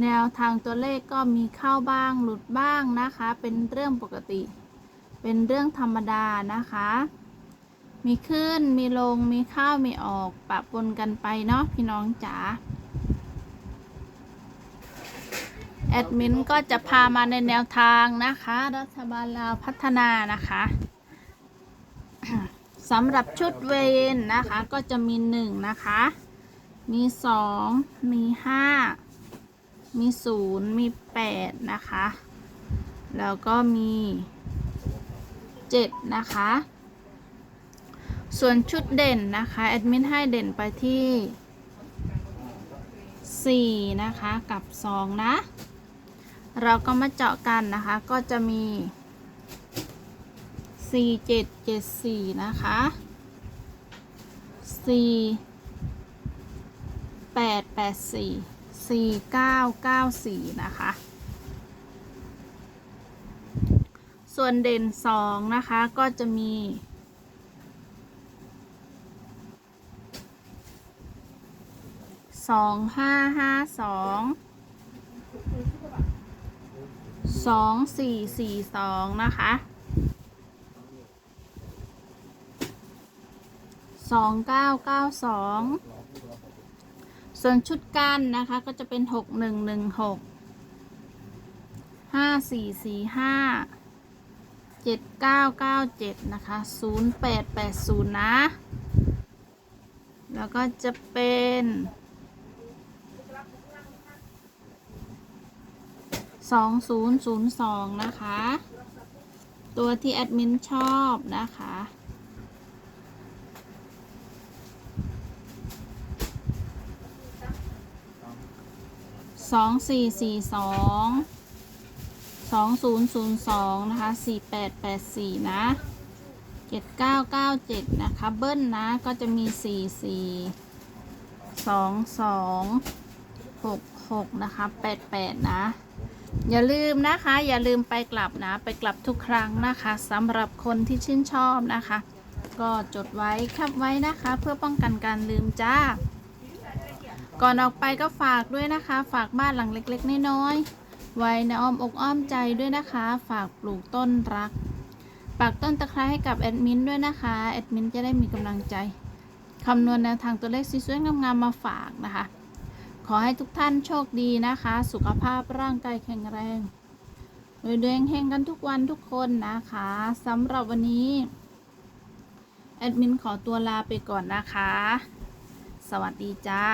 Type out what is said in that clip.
แนวทางตัวเลขก็มีเข้าบ้างหลุดบ้างนะคะ เป็นเรื่องปกติ เป็นเรื่องธรรมดานะคะ มีขึ้นมีลงมีเข้ามีออกปะปนกันไปเนาะพี่น้องจ๋าแอดมินก็จะพามาในแนวทางนะคะ รัฐบาลลาวพัฒนานะคะสำหรับชุดเวนนะคะก็จะมีหนึ่งนะคะ มีสองมีห้า มีศูนย์มีแปดนะคะ แล้วก็มีเจ็ดนะคะ ส่วนชุดเด่นนะคะ แอดมินให้เด่นไปที่สี่นะคะ กับสองนะ เราก็มาเจาะกันนะคะ ก็จะมีสี่เจ็ดเจ็ดสี่นะคะสี่แปดแปดสี่ 4994 นะคะ ส่วนเด่น 2 นะคะ ก็จะมี สองห้าห้าสองสองสี่สี่สองนะคะสองเก้าเก้าสอง ส่วนชุดกันนะคะก็จะเป็นหกหนึ่งหนึ่งหกห้าสี่สี่ห้าเจ็ดเก้าเก้าเจ็ดนะคะศูนย์แปดแปดศูนย์นะ แล้วก็จะเป็นสองศูนย์ศูนย์สองนะคะ ตัวที่แอดมินชอบนะคะ สองสี่สี่สองสองศูนย์ศูนย์สองนะคะสี่แปดแปดสี่นะเจ็ดเก้าเก้าเจ็ดนะคะเบิ้ลนะก็จะมีสี่สี่สองสองหกหกนะคะแปดแปดนะ อย่าลืมนะคะ อย่าลืมไปกลับนะ ไปกลับทุกครั้งนะคะสำหรับคนที่ชื่นชอบนะคะ ก็จดไว้คับไว้นะคะ เพื่อป้องกันการลืมจ้า ก่อนออกไปก็ฝากด้วยนะคะ ฝากบ้านหลังเล็กๆน้อยๆไว้ในอ้อมอกอ้อมใจด้วยนะคะ ฝากปลูกต้นรักปักต้นตะไคร้ให้กับแอดมินด้วยนะคะแอดมินจะได้มีกำลังใจคำนวณแนวทางตัวเลขสวยๆงามๆมาฝากนะคะ ขอให้ทุกท่านโชคดีนะคะ สุขภาพร่างกายแข็งแรงรวยๆเฮงกันทุกวันทุกคนนะคะสำหรับวันนี้แอดมินขอตัวลาไปก่อนนะคะ สวัสดีจ้า